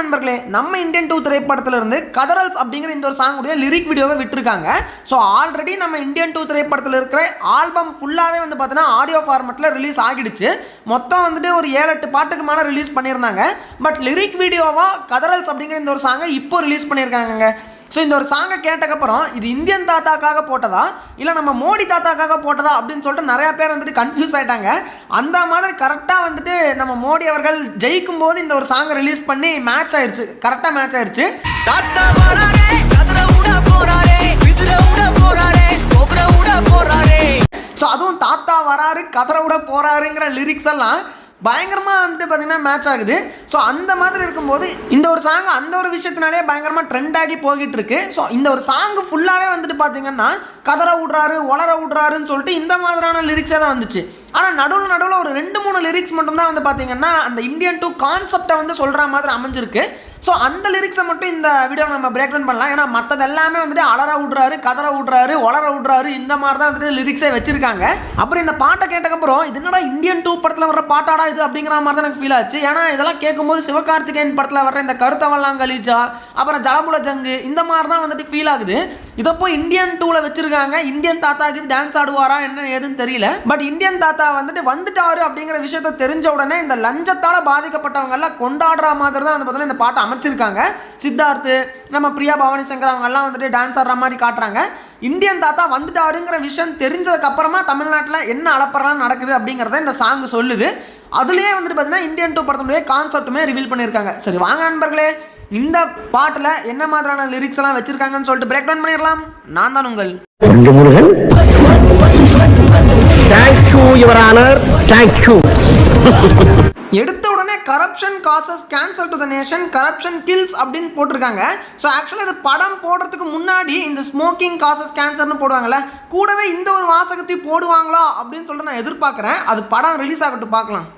நண்பர்களே நம்ம Indian two திரைப்படத்திலிருந்து கதரல்ஸ் அப்படிங்கிற இந்த ஒரு சாங்குடைய லிரிக் வீடியோவை விட்டுருக்காங்க. ஸோ ஆல்ரெடி நம்ம இந்தியன் டூ திரைப்படத்தில் இருக்கிற ஆல்பம் ஃபுல்லாகவே வந்து பார்த்தீங்கன்னா ஆடியோ ஃபார்மெட்டில் ரிலீஸ் ஆகிடுச்சு. மொத்தம் வந்துட்டு ஒரு ஏழு எட்டு பாட்டுக்கு மேலே ரிலீஸ் பண்ணியிருந்தாங்க. பட் லிரிக் வீடியோவாக கதரல்ஸ் அப்படிங்கிற இந்த ஒரு சாங்கை இப்போ ரிலீஸ் பண்ணியிருக்காங்க ஸோ இந்த ஒரு சாங்கை கேட்டக்கப்புறம் இது இந்தியன் தாத்தாக்காக போட்டதா? இல்லை நம்ம மோடி தாத்தாக்காக போட்டதா? அப்படின்னு சொல்லிட்டு நிறையா பேர் வந்துட்டு கன்ஃபியூஸ் ஆயிட்டாங்க. அந்த மாதிரி கரெக்டாக வந்துட்டு நம்ம மோடி அவர்கள் ஜெயிக்கும் போது இந்த ஒரு சாங்கை ரிலீஸ் பண்ணி மேட்ச் ஆயிருச்சு. கரெக்டாக மேட்ச் ஆயிருச்சு. தாத்தா ஸோ அதுவும் தாத்தா வராரு கதற விட போறாருங்கிற லிரிக்ஸ் எல்லாம் பயங்கரமாக வந்துட்டு பார்த்தீங்கன்னா மேட்ச் ஆகுது. ஸோ அந்த மாதிரி இருக்கும்போது இந்த ஒரு சாங் அந்த ஒரு விஷயத்தினாலே பயங்கரமாக ட்ரெண்ட் ஆகி போய்கிட்டு இருக்கு ஸோ இந்த ஒரு சாங் ஃபுல்லாகவே வந்துட்டு பார்த்தீங்கன்னா கதற விட்றாரு ஒளர விட்றாருன்னு சொல்லிட்டு இந்த மாதிரியான லிரிக்ஸே தான் வந்துச்சு. ஆனால் நடுவில் நடுவில் ஒரு ரெண்டு மூணு லிரிக்ஸ் மட்டும்தான் வந்து பார்த்தீங்கன்னா அந்த இந்தியன் டூ கான்செப்டை வந்து சொல்கிற மாதிரி அமைஞ்சிருக்கு. ஸோ அந்த லிரிக்ஸை மட்டும் இந்த வீடியோ நம்ம பிரேக் டவுன் பண்ணலாம். ஏன்னா மற்றது எல்லாமே வந்துட்டு அலற விட்றாரு கதற விட்றாரு ஒளர விட்றாரு இந்த மாதிரி தான் வந்துட்டு லிரிக்ஸே வச்சிருக்காங்க. அப்புறம் இந்த பாட்டை கேட்டக்கப்புறம் இது என்னடா இந்தியன் டூ படத்தில் வர பாட்டாடா இது அப்படிங்கிற மாதிரி தான் எனக்கு ஃபீல் ஆச்சு. ஏன்னா இதெல்லாம் கேட்கும்போது சிவகார்த்திகேயன் படத்தில் வர இந்த கருத்தவெல்லாம் கலிஜா அப்புறம் ஜலபுல ஜங்கு இந்த மாதிரி தான் வந்துட்டு ஃபீல் ஆகுது. இதப்போ இந்தியன் டூவில் வச்சிருக்காங்க. இந்தியன் தாத்தாக்கு டான்ஸ் ஆடுவாரா என்ன ஏதுன்னு தெரியல. பட் இந்தியன் தாத்தா வந்துட்டு வந்துட்டாரு அப்படிங்கிற விஷயத்த தெரிஞ்ச உடனே இந்த லஞ்சத்தால் பாதிக்கப்பட்டவங்க எல்லாம் கொண்டாடுற மாதிரி தான் வந்து பார்த்தீங்கன்னா இந்த பாட்டை அமைச்சிருக்காங்க. சித்தார்த்து நம்ம பிரியா பவானி சங்கர் அவங்க எல்லாம் வந்துட்டு டான்ஸ் ஆடுற மாதிரி காட்டுறாங்க. இந்தியன் தாத்தா வந்துட்டாருங்கிற விஷயம் தெரிஞ்சதுக்கு அப்புறமா தமிழ்நாட்டில் என்ன அலப்பறலாம் நடக்குது அப்படிங்கிறத இந்த சாங் சொல்லுது. அதுலேயே வந்துட்டு பார்த்தீங்கன்னா இந்தியன் டூ படத்தினுடைய கான்செப்ட்டுமே ரிவீல் பண்ணியிருக்காங்க. சரி வாங்க நண்பர்களே. இந்த பாட்டில் என்ன மாதிரியான லிரிக்ஸ் எல்லாம் வச்சிருக்காங்கன்னு சொல்லிட்டு பிரேக் டவுன் பண்ணிடலாம். நான் தான் உங்கள் கொஞ்சம் Murugan. Thank you your honour thank you எடுத்த உடனே corruption causes cancer to the nation corruption kills அப்படின்னு போட்டிருக்காங்க. ஸோ ஆக்சுவலாக இது படம் போடுறதுக்கு முன்னாடி இந்த ஸ்மோக்கிங் காசஸ் கேன்சர்னு போடுவாங்கல்ல கூடவே இந்த ஒரு வாசகத்தையும் போடுவாங்களா அப்படின்னு சொல்லிட்டு நான் எதிர்பார்க்குறேன். அது படம் ரிலீஸ் ஆகட்டும் பார்க்கலாம்.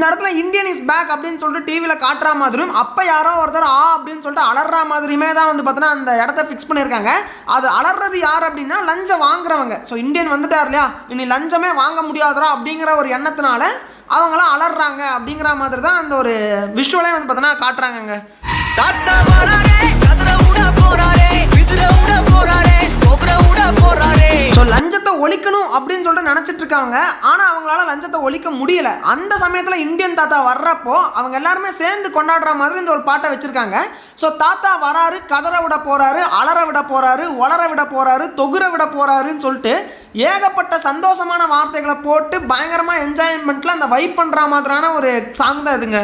இந்த இடத்துல இந்தியன் இஸ் பேக் அப்படின்னு சொல்லிட்டு டிவியில் காட்டுற மாதிரியும் அப்போ யாரோ ஒருத்தர் ஆ அப்படின்னு சொல்லிட்டு அலற மாதிரியுமே தான் வந்து பார்த்தீங்கன்னா அந்த இடத்த ஃபிக்ஸ் பண்ணியிருக்காங்க. அது அலறது யார் அப்படின்னா லஞ்சம் வாங்குறவங்க. ஸோ இந்தியன் வந்துட்டார் இல்லையா? இனி லஞ்சமே வாங்க முடியாதரா அப்படிங்கிற ஒரு எண்ணத்தினால அவங்களாம் அலறாங்க அப்படிங்கிற மாதிரி தான் அந்த ஒரு விஷுவலே வந்து பார்த்தீங்கன்னா காட்டுறாங்கங்க. தாத்தா வராரே போறாரே போறாரே. அப்படின்னு சொல்லிட்டு நினச்சிட்டு இருக்காங்க. ஆனால் அவங்களால லஞ்சத்தை ஒழிக்க முடியல. அந்த சமயத்தில் இந்தியன் தாத்தா வர்றப்போ அவங்க எல்லாருமே சேர்ந்து கொண்டாடுற மாதிரி இந்த ஒரு பாட்டை வச்சுருக்காங்க. ஸோ தாத்தா வராரு கதற விட போகிறாரு அலற விட போகிறாரு ஒளர விட போகிறாரு தொகுர விட போகிறாருன்னு சொல்லிட்டு ஏகப்பட்ட சந்தோஷமான வார்த்தைகளை போட்டு பயங்கரமாக என்ஜாய்மெண்ட்டில் அந்த வைப் பண்ணுற மாதிரியான ஒரு சாங் தான் இதுங்க.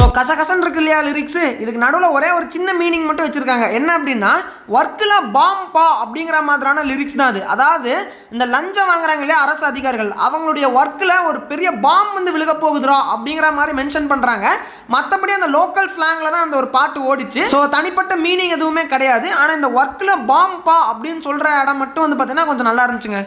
ஸோ கசகசன் இருக்கு இல்லையா லிரிக்ஸு இதுக்கு நடுவில் ஒரே ஒரு சின்ன மீனிங் மட்டும் வச்சுருக்காங்க. என்ன அப்படின்னா ஒர்க்கில் பாம் பா அப்படிங்கிற மாதிரியான லிரிக்ஸ் தான் அது. அதாவது இந்த லஞ்சம் வாங்குறாங்க இல்லையா அரசு அதிகாரிகள் அவங்களுடைய ஒர்க்கில் ஒரு பெரிய பாம் வந்து விழுக போகுதுரா அப்படிங்கிற மாதிரி மென்ஷன் பண்ணுறாங்க மற்றபடி அந்த லோக்கல் ஸ்லாங்கில் தான் அந்த ஒரு பாட்டு ஓடிச்சு. ஸோ தனிப்பட்ட மீனிங் எதுவுமே கிடையாது. ஆனால் இந்த ஒர்க்கில் பாம் பா அப்படின்னு சொல்கிற இடம் மட்டும் வந்து பார்த்தீங்கன்னா கொஞ்சம் நல்லா இருந்துச்சுங்க.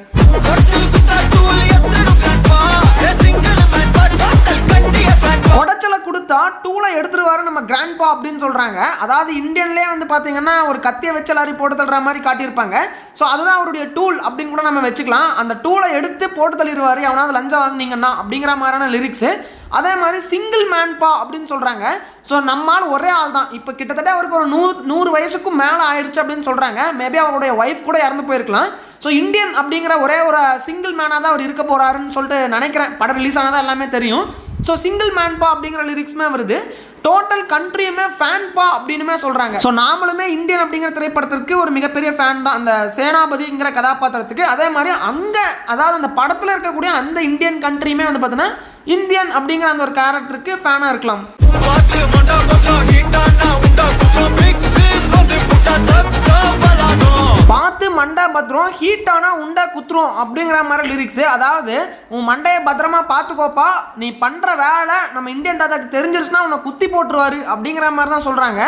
ஒர்க்கல கொடுத்தா டூலை எடுத்துருவாரு நம்ம கிராண்ட்பா அப்படின்னு சொல்கிறாங்க அதாவது இந்தியன்லேயே வந்து பார்த்தீங்கன்னா ஒரு கத்தியை வச்சு லாரி போட்டு தள்ளுற மாதிரி காட்டியிருப்பாங்க. ஸோ அதுதான் அவருடைய டூல் அப்படின்னு கூட நம்ம வச்சுக்கலாம். அந்த டூலை எடுத்து போட்டு தள்ளிடுவார். அவனாவது லஞ்சம் வாங்குனீங்கன்னா அப்படிங்கிற மாதிரியான லிரிக்ஸு அதே மாதிரி சிங்கிள் மேன்பா அப்படின்னு சொல்கிறாங்க ஸோ நம்மால் ஒரே ஆள் தான். இப்போ கிட்டத்தட்ட அவருக்கு ஒரு நூறு நூறு வயசுக்கும் மேலே ஆயிடுச்சு அப்படின்னு சொல்கிறாங்க மேபி அவருடைய ஒய்ஃப் கூட இறந்து போயிருக்கலாம். ஸோ இந்தியன் அப்படிங்கிற ஒரே ஒரு சிங்கிள் மேனாக தான் அவர் இருக்க போகிறாருன்னு சொல்லிட்டு நினைக்கிறேன். படம் ரிலீஸ் ஆனதாக எல்லாமே தெரியும். ஸோ சிங்கிள் மேன்பா அப்படிங்கிற லிரிக்ஸுமே வருது. டோட்டல் கண்ட்ரியுமே ஃபேன்பா அப்படின்னுமே சொல்கிறாங்க ஸோ நாமளுமே இந்தியன் அப்படிங்கிற திரைப்படத்திற்கு ஒரு மிகப்பெரிய ஃபேன் தான். அந்த சேனாபதிங்கிற கதாபாத்திரத்துக்கு. அதே மாதிரி அங்கே அதாவது அந்த படத்தில் இருக்கக்கூடிய அந்த இந்தியன் கண்ட்ரியுமே வந்து பார்த்தீங்கன்னா இந்தியன் அப்படிங்கிற அந்த ஒரு கேரக்டருக்கு ஃபேனாக இருக்கலாம். அப்படிங்கிற மாதிரி லிரிக்ஸு அதாவது உன் மண்டையை பத்திரமா பார்த்துக்கோப்பா. நீ பண்ணுற வேலை நம்ம இந்தியன் தாத்தாக்கு தெரிஞ்சிருச்சுன்னா உன்னை குத்தி போட்டுருவாரு அப்படிங்கிற மாதிரி தான் சொல்கிறாங்க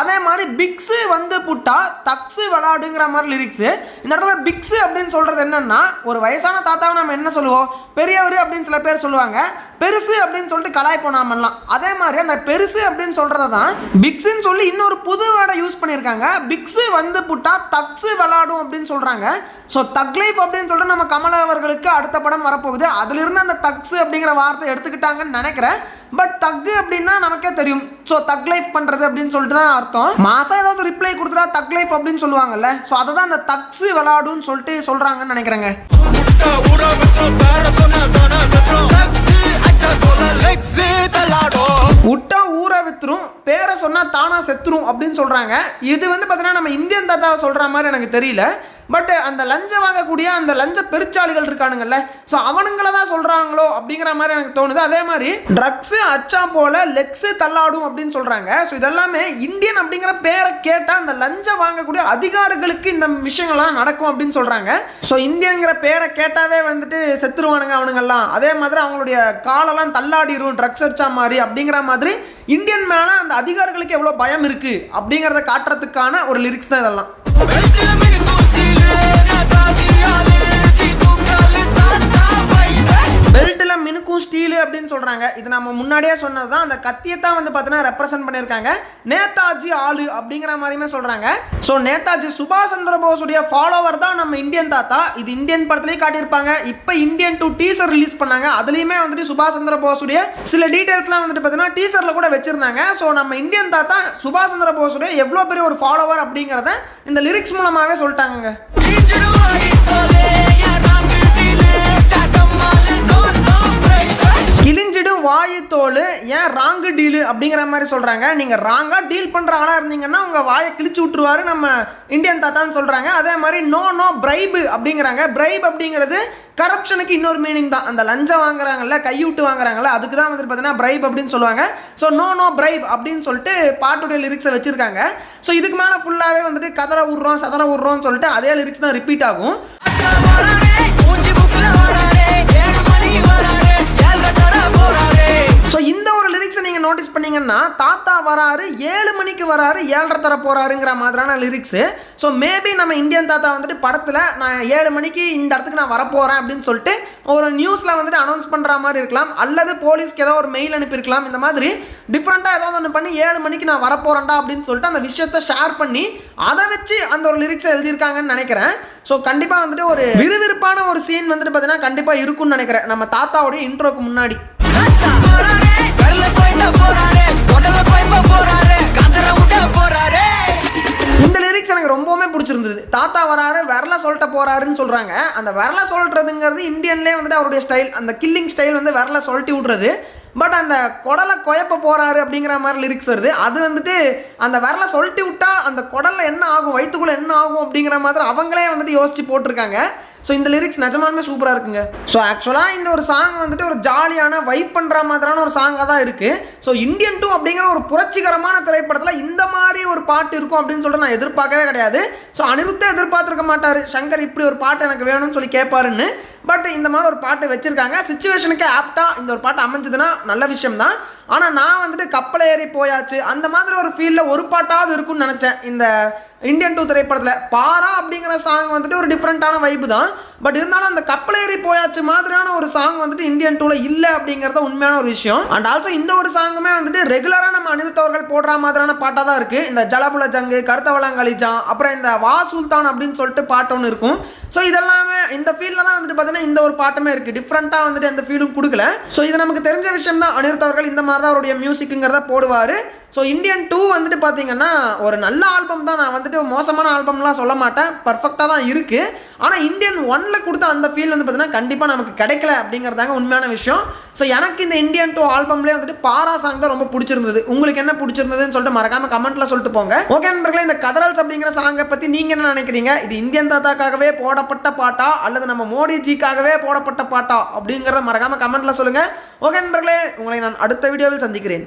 அதே மாதிரி பிக்ஸு வந்து புட்டா தக்ஸு விளாடுங்கிற மாதிரி லிரிக்ஸு இந்த இடத்துல பிக்ஸு அப்படின்னு சொல்கிறது என்னென்னா ஒரு வயசான தாத்தாவை நம்ம என்ன சொல்லுவோம்? பெரியவர் அப்படின்னு சில பேர் சொல்லுவாங்க. பெருசு அப்படின்னு சொல்லிட்டு கலாய்ப்போம் நாமெல்லாம் அதே மாதிரி அந்த பெருசு அப்படின்னு சொல்கிறத தான் பிக்ஸுன்னு சொல்லி இன்னொரு புது வேர்டை யூஸ் பண்ணியிருக்காங்க. பிக்ஸு வந்து புட்டா தக்ஸு விளாடும் அப்படின்னு சொல்கிறாங்க ஸோ தக்லைஃப் அப்படின்னு சொல்லிட்டு நம்ம கமல் அவர்களுக்கு அடுத்த படம் வரப்போகுது. அதிலிருந்து அந்த தக்ஸு அப்படிங்கிற வார்த்தை எடுத்துக்கிட்டாங்கன்னு நினைக்கிறேன். பட் தக்கு அப்படின்னா நமக்கே தெரியும். ஸோ தக் லைஃப் பண்ணுறது அப்படின்னு சொல்லிட்டு தான் அர்த்தம். மாதம் ஏதாவது ரிப்ளை கொடுத்துட்டா தக் லைஃப் அப்படின்னு சொல்லுவாங்கல்ல. ஸோ அதை தான் அந்த தக்ஸு விளாடுன்னு சொல்லிட்டு சொல்கிறாங்கன்னு நினைக்கிறேங்க. முட்டை ஊற விட்டா ஊற வித்துரும் பேரை சொன்னால் தானாக செத்துரும் அப்படின்னு சொல்கிறாங்க இது வந்து பார்த்தீங்கன்னா நம்ம இந்தியன் தாத்தாவை சொல்கிற மாதிரி எனக்கு தெரியல. பட் அந்த லஞ்சம் வாங்கக்கூடிய அந்த லஞ்ச பெருச்சாளிகள் இருக்கானுங்கல்ல ஸோ அவனுங்கள தான் சொல்கிறாங்களோ அப்படிங்கிற மாதிரி எனக்கு தோணுது. அதே மாதிரி ட்ரக்ஸு அச்சா போல லெக்ஸு தள்ளாடும் அப்படின்னு சொல்கிறாங்க ஸோ இதெல்லாமே இந்தியன் அப்படிங்கிற பேரை கேட்டால் அந்த லஞ்சம் வாங்கக்கூடிய அதிகாரிகளுக்கு இந்த விஷயங்கள்லாம் நடக்கும் அப்படின்னு சொல்கிறாங்க ஸோ இந்தியனுங்கிற பேரை கேட்டாவே வந்துட்டு செத்துருவானுங்க அவனுங்கெல்லாம். அதே மாதிரி அவங்களுடைய காலெல்லாம் தள்ளாடிரும் ட்ரக்ஸ் அடிச்சா மாதிரி அப்படிங்கிற மாதிரி இந்தியன் மேலே அந்த அதிகாரிகளுக்கு எவ்வளோ பயம் இருக்குது அப்படிங்கிறத காட்டுறதுக்கான ஒரு லிரிக்ஸ் தான் இதெல்லாம். பெல்ட்டில் ஸ்டீலு அப்படின்னு சொல்கிறாங்க இது நம்ம முன்னாடியே சொன்னது தான் அந்த கத்தியை தான் வந்து பார்த்தீங்கன்னா ரெப்ரசென்ட் பண்ணியிருக்காங்க. நேதாஜி ஆளு அப்படிங்கிற மாதிரியுமே சொல்கிறாங்க ஸோ நேதாஜி சுபாஷ் சந்திர போஸுடைய ஃபாலோவர் தான் நம்ம இந்தியன் தாத்தா. இது இந்தியன் படத்துலேயே காட்டியிருப்பாங்க. இப்போ இந்தியன் டூ டீசர் ரிலீஸ் பண்ணாங்க. அதுலேயுமே வந்துட்டு சுபாஷ் சந்திர போஸுடைய சில டீட்டெயில்ஸ்லாம் வந்துட்டு பார்த்தீங்கன்னா டீசரில் கூட வச்சுருந்தாங்க. ஸோ நம்ம இந்தியன் தாத்தா சுபாஷ் சந்திர போஸுடைய எவ்வளோ பெரிய ஒரு ஃபாலோவர் அப்படிங்கிறத இந்த லிரிக்ஸ் மூலமாகவே சொல்லிட்டாங்கங்க. வாயு தோல் ஏன் ராங்கு டீலு அப்படிங்கிற மாதிரி சொல்கிறாங்க நீங்கள் ராங்காக டீல் பண்ணுற ஆளாக இருந்தீங்கன்னா உங்கள் வாயை கிழிச்சு விட்ருவாரு நம்ம இந்தியன் தாத்தான்னு சொல்கிறாங்க அதே மாதிரி நோ நோ பிரைபு அப்படிங்கிறாங்க. பிரைப் அப்படிங்கிறது கரப்ஷனுக்கு இன்னொரு மீனிங் தான். அந்த லஞ்சம் வாங்குறாங்கல்ல கையூட்டு வாங்குறாங்கல்ல அதுக்கு தான் வந்துட்டு பார்த்தீங்கன்னா பிரைப் அப்படின்னு சொல்லுவாங்க. ஸோ நோ நோ பிரைப் அப்படின்னு சொல்லிட்டு பாட்டுடைய லிரிக்ஸை வச்சுருக்காங்க. ஸோ இதுக்கு மேலே ஃபுல்லாகவே வந்துட்டு கதரை விட்றோம் சதரை விட்றோம்னு சொல்லிட்டு அதே லிரிக்ஸ் தான் ரிப்பீட் ஆகும். பார்த்தீங்கன்னா தாத்தா வராரு ஏழு மணிக்கு வராரு ஏழரை தர போறாருங்கிற மாதிரியான லிரிக்ஸு ஸோ மேபி நம்ம இந்தியன் தாத்தா வந்துட்டு படத்தில் நான் ஏழு மணிக்கு இந்த இடத்துக்கு நான் வரப்போகிறேன் அப்படின்னு சொல்லிட்டு ஒரு நியூஸில் வந்துட்டு அனௌன்ஸ் பண்ணுற மாதிரி இருக்கலாம். அல்லது போலீஸ்க்கு ஏதோ ஒரு மெயில் அனுப்பியிருக்கலாம். இந்த மாதிரி டிஃப்ரெண்ட்டாக ஏதாவது ஒன்று பண்ணி ஏழு மணிக்கு நான் வரப்போகிறேன்டா அப்படின்னு சொல்லிட்டு அந்த விஷயத்தை ஷேர் பண்ணி அதை வச்சு அந்த ஒரு லிரிக்ஸை எழுதியிருக்காங்கன்னு நினைக்கிறேன். ஸோ கண்டிப்பாக வந்துட்டு ஒரு விறுவிறுப்பான ஒரு சீன் வந்துட்டு பார்த்தீங்கன்னா கண்டிப்பாக இருக்கும்னு நினைக்கிறேன். நம்ம தாத்தாவுடைய இன்ட்ரோக்கு முன்னாடி. இந்த லிரிக்ஸ் எனக்கு ரொம்பவுமே பிடிச்சிருந்தது. தாத்தா வராரு விரல சொல்லிட்ட போறாருன்னு சொல்றாங்க. அந்த விரல சொல்றதுங்கிறது இந்தியன்லேயே வந்துட்டு அவருடைய ஸ்டைல் அந்த கில்லிங் ஸ்டைல் வந்து விரல சொல்லிட்டு விட்றது. பட் அந்த குடலை குழப்ப போறாரு அப்படிங்கிற மாதிரி லிரிக்ஸ் வருது. அது வந்துட்டு அந்த வரல சொல்லிட்டு விட்டா அந்த குடலில் என்ன ஆகும் வயிற்றுக்குள்ள என்ன ஆகும் அப்படிங்கிற மாதிரி அவங்களே வந்துட்டு யோசிச்சு போட்டிருக்காங்க. ஸோ இந்த லிரிக்ஸ் நிஜமானுமே சூப்பராக இருக்குங்க. ஸோ ஆக்சுவலாக இந்த ஒரு சாங் வந்துட்டு ஒரு ஜாலியான வைப் பண்ணுற மாதிரியான ஒரு சாங்காக தான் இருக்குது ஸோ இந்தியன் டூ அப்படிங்கிற ஒரு புரட்சிகரமான திரைப்படத்தில் இந்த மாதிரி ஒரு பாட்டு இருக்கும் அப்படின்னு சொல்லிட்டு நான் எதிர்பார்க்கவே கிடையாது. ஸோ அனிருத்தே எதிர்பார்த்துருக்க மாட்டார். சங்கர் இப்படி ஒரு பாட்டு எனக்கு வேணும்னு சொல்லி கேட்பாருன்னு பட் இந்த மாதிரி ஒரு பாட்டு வச்சுருக்காங்க. சுச்சுவேஷனுக்கு ஆப்டாக இந்த ஒரு பாட்டு அமைஞ்சதுன்னா நல்ல விஷயம் தான் ஆனால் நான் வந்துட்டு கப்பல் ஏறி போயாச்சு. அந்த மாதிரி ஒரு ஃபீலில் ஒரு பாட்டாவது இருக்கும்னு நினச்சேன். இந்த இந்தியன் டூ திரைப்படத்தில் பாரா அப்படிங்கிற சாங் வந்துட்டு ஒரு டிஃப்ரெண்ட்டான வைப்பு தான். பட் இருந்தாலும் அந்த கப்பல் ஏறி போயாச்சு மாதிரியான ஒரு சாங் வந்துட்டு இந்தியன் டூவில் இல்லை அப்படிங்கிறத உண்மையான ஒரு விஷயம். அண்ட் ஆல்சோ இந்த ஒரு சாங்குமே வந்துட்டு ரெகுலராக நம்ம அனிருத்தவர்கள் போடுற மாதிரியான பாட்டாக தான் இருக்குது இந்த ஜலபுல ஜங்கு கருத்தவளங்களிஜா அப்புறம் இந்த வா சுல்தான் அப்படின்னு சொல்லிட்டு பாட்டு ஒன்று இருக்கும். ஸோ இதெல்லாமே இந்த ஃபீல்டில் தான் வந்துட்டு பார்த்தீங்கன்னா இந்த ஒரு பாட்டுமே இருக்குது டிஃப்ரெண்ட்டாக வந்துட்டு எந்த ஃபீலும் கொடுக்கல. ஸோ இது நமக்கு தெரிஞ்ச விஷயம் தான். அனிருத்தவர்கள் இந்த மாதிரி தான் அவருடைய மியூசிக்குங்கிறத போடுவார். ஸோ இந்தியன் டூ வந்துட்டு பார்த்தீங்கன்னா ஒரு நல்ல ஆல்பம் தான். நான் வந்துட்டு மோசமான ஆல்பம்லாம் சொல்ல மாட்டேன். பர்ஃபெக்டாக தான் இருக்குது ஆனால் இந்தியன் ஒனில் கொடுத்த அந்த ஃபீல் வந்து பார்த்தீங்கன்னா கண்டிப்பாக நமக்கு கிடைக்கல அப்படிங்கிறதாங்க உண்மையான விஷயம். ஸோ எனக்கு இந்த இந்தியன் டூ ஆல்பம்லேயே வந்துட்டு பாரா சாங் தான் ரொம்ப பிடிச்சிருந்தது. உங்களுக்கு என்ன பிடிச்சிருந்ததுன்னு சொல்லிட்டு மறக்காமல் கமெண்ட்டில் சொல்லிட்டு போங்க. ஓகே நண்பர்களே இந்த கதரல்ஸ் அப்படிங்கிற சாங்கை பற்றி நீங்கள் என்ன நினைக்கிறீங்க? இது இந்தியன் தாத்தாக்காகவே போடப்பட்ட பாட்டா? அல்லது நம்ம மோடிஜிக்காகவே போடப்பட்ட பாட்டா? அப்படிங்கிறத மறக்காமல் கமெண்ட்டில் சொல்லுங்கள் ஓகே நண்பர்களே உங்களை நான் அடுத்த வீடியோவில் சந்திக்கிறேன்.